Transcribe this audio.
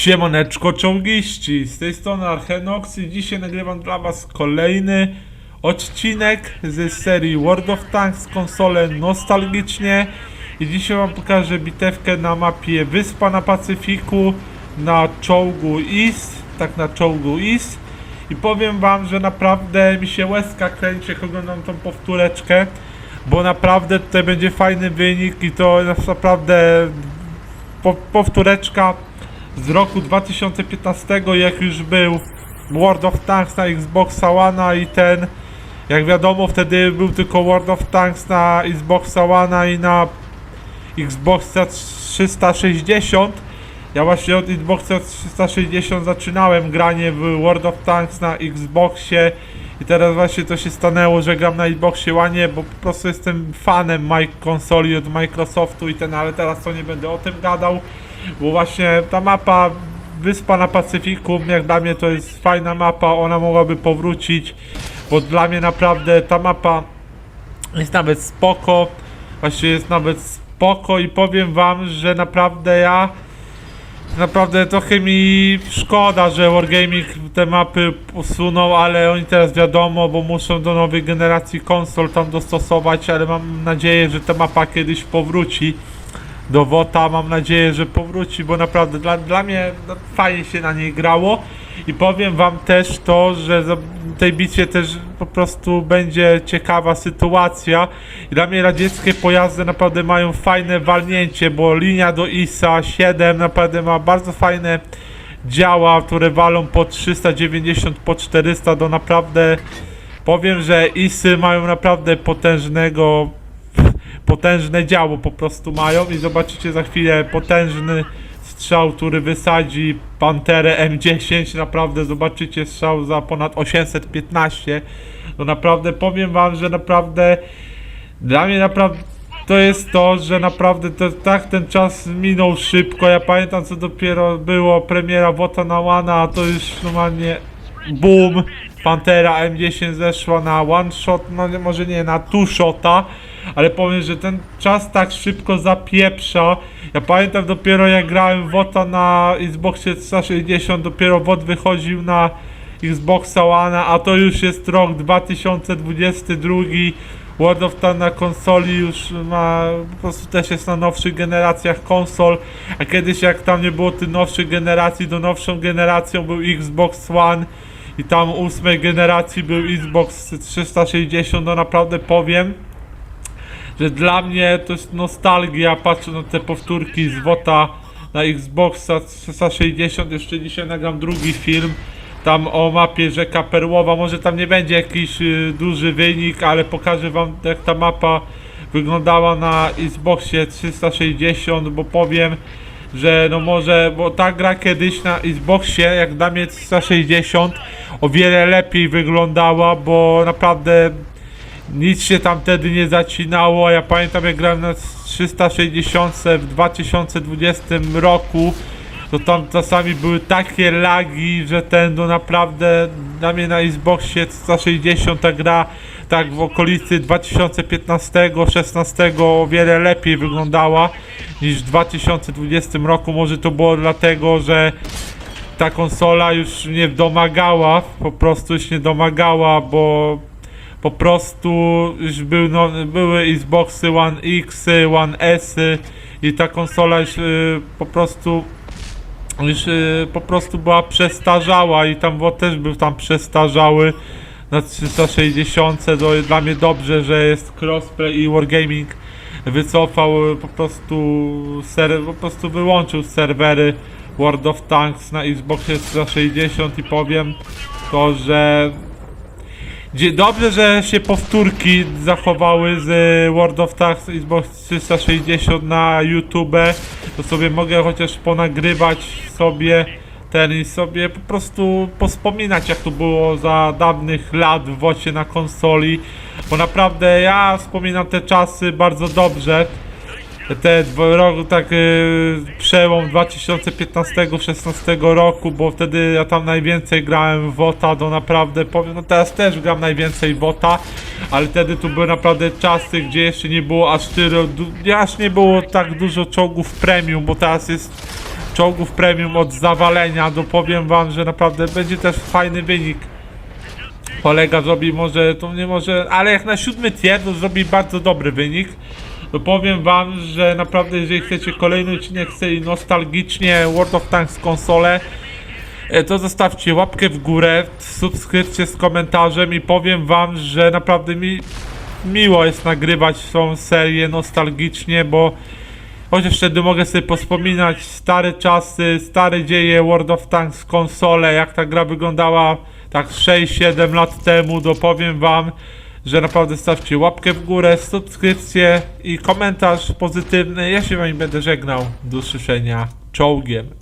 Siemaneczko czołgiści, z tej strony Archenox i dzisiaj nagrywam dla was kolejny odcinek z serii World of Tanks konsolę nostalgicznie. I dzisiaj wam pokażę bitewkę na mapie Wyspa na Pacyfiku na czołgu IS, tak na czołgu IS i powiem wam, że naprawdę mi się łezka kręci jak oglądam tą powtóreczkę bo naprawdę tutaj będzie fajny wynik i to naprawdę po, powtóreczka z roku 2015, jak już był World of Tanks na Xbox One i ten, jak wiadomo, wtedy był tylko World of Tanks na Xbox One i na Xbox 360. Ja właśnie od Xboxa 360 zaczynałem granie w World of Tanks na Xboxie i teraz właśnie to się stanęło, że gram na Xboxie One, bo po prostu jestem fanem konsoli od Microsoftu i ten, ale teraz to nie będę o tym gadał, bo właśnie ta mapa Wyspa na Pacyfiku, jak dla mnie to jest fajna mapa, ona mogłaby powrócić, bo dla mnie naprawdę ta mapa jest nawet spoko, właśnie jest nawet spoko i powiem wam, że naprawdę ja Naprawdę trochę mi szkoda, że Wargaming te mapy usunął, ale oni teraz wiadomo, bo muszą do nowej generacji konsol tam dostosować, ale mam nadzieję, że ta mapa kiedyś powróci do WOTA, mam nadzieję, że powróci, bo naprawdę dla, dla mnie no, fajnie się na niej grało. I powiem wam też to, że w tej bitwie też po prostu będzie ciekawa sytuacja. I dla mnie radzieckie pojazdy naprawdę mają fajne walnięcie, bo linia do ISA 7 naprawdę ma bardzo fajne działa, które walą po 390, po 400 do naprawdę powiem, że ISy mają naprawdę potężnego potężne działo po prostu mają i zobaczycie za chwilę potężny strzał, który wysadzi Panterę M10, naprawdę zobaczycie strzał za ponad 815, no naprawdę powiem wam, że naprawdę dla mnie naprawdę to jest to, że naprawdę to, tak ten czas minął szybko, ja pamiętam co dopiero było premiera Wota na Łana, a to już normalnie boom, Pantera M10 zeszła na one shot, no może nie, na two shota, ale powiem, że ten czas tak szybko zapieprza. Ja pamiętam dopiero jak grałem WOTA na Xboxie 360, dopiero WOT wychodził na Xboxa One, a to już jest rok 2022. World of Tanks na konsoli już ma, po prostu też jest na nowszych generacjach konsol, a kiedyś jak tam nie było tych nowszych generacji, to nowszą generacją był Xbox One i tam ósmej generacji był Xbox 360, no naprawdę powiem, że dla mnie to jest nostalgia, patrzę na te powtórki z WOTA na Xboxa 360, jeszcze dzisiaj nagram drugi film, tam o mapie rzeka Perłowa, może tam nie będzie jakiś y, duży wynik, ale pokażę wam jak ta mapa wyglądała na Xboxie 360, bo powiem, że no może, bo ta gra kiedyś na Xboxie, jak dla mnie 360, o wiele lepiej wyglądała, bo naprawdę nic się tam wtedy nie zacinało. Ja pamiętam jak grałem na 360 w 2020 roku. To tam czasami były takie lagi, że ten no naprawdę na mnie na Xboxie 360 ta gra tak w okolicy 2015-16 o wiele lepiej wyglądała niż w 2020 roku. Może to było dlatego, że ta konsola już nie domagała, po prostu już nie domagała, bo po prostu już był, no, były Xboxy One X, One S i ta konsola już y, po prostu już po prostu była przestarzała i tam bo też był tam przestarzały na 360 to dla mnie dobrze, że jest crossplay i Wargaming wycofał po prostu ser, po prostu wyłączył serwery World of Tanks na Xboxie 360 i powiem to, że Dobrze, że się powtórki zachowały z World of Tanks Xbox 360 na YouTube. To sobie mogę chociaż ponagrywać sobie ten i sobie po prostu pospominać jak to było za dawnych lat w wocie na konsoli. Bo naprawdę ja wspominam te czasy bardzo dobrze te dwa roku, tak y, przełom 2015-16 roku, bo wtedy ja tam najwięcej grałem w WOTA, to naprawdę powiem, no teraz też gram najwięcej WOTA, ale wtedy tu były naprawdę czasy, gdzie jeszcze nie było aż tyle, aż nie było tak dużo czołgów premium, bo teraz jest czołgów premium od zawalenia, to powiem wam, że naprawdę będzie też fajny wynik. Kolega zrobi może, to nie może, ale jak na siódmy tier, to zrobi bardzo dobry wynik. To powiem wam, że naprawdę jeżeli chcecie kolejny odcinek serii nostalgicznie World of Tanks konsolę, e, to zostawcie łapkę w górę, subskrypcję z komentarzem i powiem wam, że naprawdę mi miło jest nagrywać tą serię nostalgicznie, bo chociaż wtedy mogę sobie pospominać stare czasy, stare dzieje World of Tanks konsole, jak ta gra wyglądała tak 6-7 lat temu, to powiem wam, że naprawdę stawcie łapkę w górę, subskrypcję i komentarz pozytywny. Ja się wam będę żegnał. Do usłyszenia czołgiem.